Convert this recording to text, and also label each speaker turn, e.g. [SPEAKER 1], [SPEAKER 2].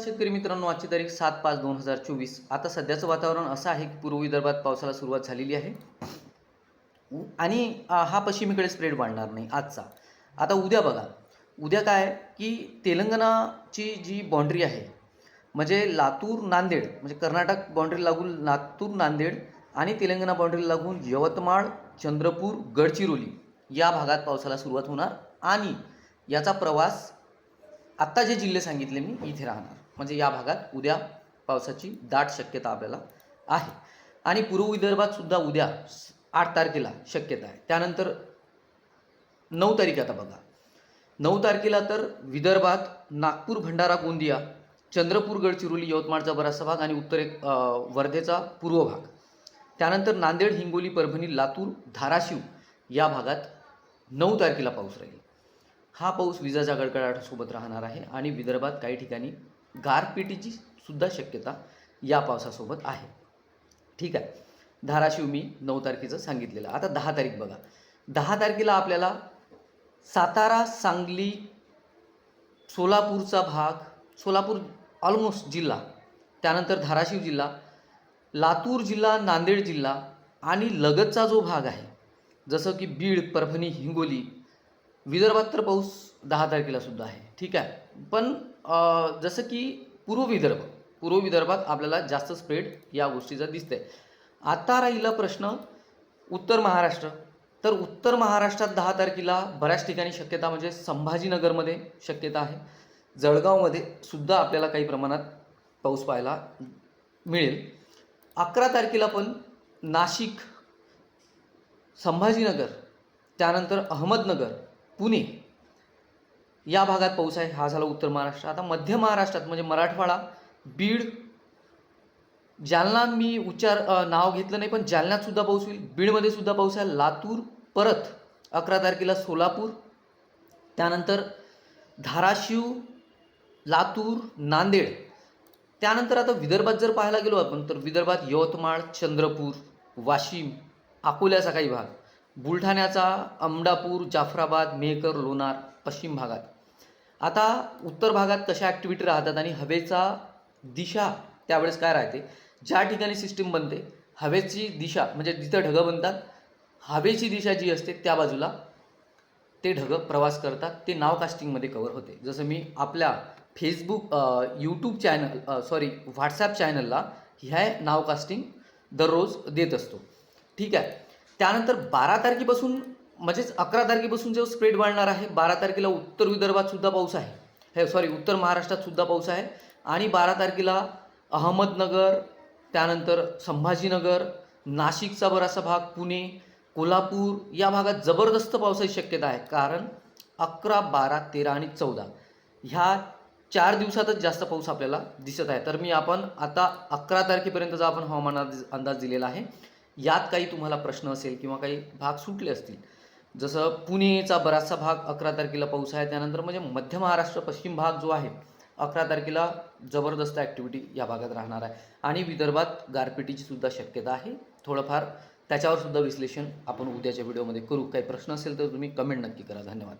[SPEAKER 1] शेतकरी मित्रांनो आजची तारीख सात पाच दोन हजार चोवीस. आता सध्याचं वातावरण असं आहे की पूर्व विदर्भात पावसाला सुरुवात झालेली आहे. उ- आणि हा पश्चिमेकडे स्प्रेड वाढणार नाही आजचा. आता उद्या बघा. उद्या काय? की तेलंगणाची जी बाँड्री आहे म्हणजे लातूर नांदेड म्हणजे कर्नाटक बाँड्री लागून लातूर नांदेड आणि तेलंगणा बाँड्री लागून यवतमाळ चंद्रपूर गडचिरोली या भागात पावसाला सुरुवात होणार. आणि याचा प्रवास आत्ता जे जिल्हे सांगितले मी इथे राहणार. म्हणजे या भागात उद्या पावसाची दाट शक्यता आपल्याला आहे. आणि पूर्व विदर्भात सुद्धा उद्या आठ तारखेला शक्यता आहे. त्यानंतर नऊ तारीख आता बघा. नऊ तारखेला तर विदर्भात नागपूर भंडारा गोंदिया चंद्रपूर गडचिरोली यवतमाळचा बराचसा भाग आणि उत्तरे वर्धेचा पूर्व भाग. त्यानंतर नांदेड हिंगोली परभणी लातूर धाराशिव या भागात नऊ तारखेला पाऊस राहील. हा पाऊस विजाच्या गडगडाटासोबत राहणार आहे आणि विदर्भात काही ठिकाणी गारपिटीची सुद्धा शक्यता या पावसासोबत आहे. ठीक आहे. धाराशिव मी नऊ तारखेचं सांगितलेलं. आता दहा तारीख बघा. दहा तारखेला आपल्याला सातारा सांगली सोलापूरचा भाग सोलापूर ऑलमोस्ट जिल्हा त्यानंतर धाराशिव जिल्हा लातूर जिल्हा नांदेड जिल्हा आणि लगतचा जो भाग आहे जसं की बीड परभणी हिंगोली विदर्भात तर पाऊस दहा तारखेला सुद्धा आहे. ठीक आहे? पण जसं की पूर्व विदर्भ पूर्व विदर्भात आपल्याला जास्त स्प्रेड या गोष्टीचा दिसतंय. आता राहिला प्रश्न उत्तर महाराष्ट्र. तर उत्तर महाराष्ट्रात दहा तारखेला बऱ्याच ठिकाणी शक्यता म्हणजे संभाजीनगरमध्ये शक्यता आहे. जळगावमध्ये सुद्धा आपल्याला काही प्रमाणात पाऊस पाहायला मिळेल. अकरा तारखेला पण नाशिक संभाजीनगर त्यानंतर अहमदनगर पुणे या भागात पाऊस आहे. हा झाला उत्तर महाराष्ट्र. आता मध्य महाराष्ट्रात म्हणजे मराठवाडा बीड जालना मी उच्चार नाव घेतलं नाही पण जालन्यात सुद्धा पाऊस होईल. बीडमध्ये सुद्धा पाऊस आहे. लातूर परत अकरा तारखेला सोलापूर. त्यानंतर धाराशिव लातूर नांदेड. त्यानंतर आता विदर्भात जर पाहायला गेलो आपण तर विदर्भात यवतमाळ चंद्रपूर वाशिम अकोल्याचा काही भाग. बुलढाण्याचा अमडापूर जाफराबाद मेहकर लोणार पश्चिम भागात. आता उत्तर भागात कशा ॲक्टिव्हिटी राहतात आणि हवेचा दिशा त्यावेळेस काय राहते? ज्या ठिकाणी सिस्टीम बनते हवेची दिशा म्हणजे जिथं ढगं बनतात हवेची दिशा जी असते त्या बाजूला ते ढगं प्रवास करतात ते नाव कास्टिंगमध्ये कवर होते. जसं मी आपल्या Facebook YouTube channel sorry WhatsApp चॅनलला ह्या नाव कास्टिंग दररोज देत असतो. ठीक आहे? त्यानंतर बारा तारखेपासून म्हणजेच अकरा तारखेपासून जो स्प्रेड वाढणार आहे बारा तारखेला उत्तर विदर्भात सुद्धा पाऊस आहे. हे सॉरी उत्तर महाराष्ट्रात सुद्धा पाऊस आहे. आणि बारा तारखेला अहमदनगर त्यानंतर संभाजीनगर नाशिकचा बराचसा भाग पुणे कोल्हापूर या भागात जबरदस्त पावसाची शक्यता आहे. कारण अकरा बारा तेरा आणि चौदा ह्या चार दिवसातच जास्त पाऊस आपल्याला दिसत आहे. तर मी आपण आता अकरा तारखेपर्यंतचा आपण हवामान अंदाज- अंदाज दिलेला आहे. यात काही तुम्हाला प्रश्न असेल किंवा काही भाग सुटले असतील. जसं पुणेचा बराचसा भाग अकरा तारखेला पाऊस आहे त्यानंतर म्हणजे मध्य महाराष्ट्र पश्चिम भाग जो आहे अकरा तारखेला जबरदस्त ॲक्टिव्हिटी या भागात राहणार आहे. आणि विदर्भात गारपिटीची सुद्धा शक्यता आहे. थोडंफार त्याच्यावर सुद्धा विश्लेषण आपण उद्याच्या व्हिडिओमध्ये करू. काही प्रश्न असेल तर तुम्ही कमेंट नक्की करा. धन्यवाद.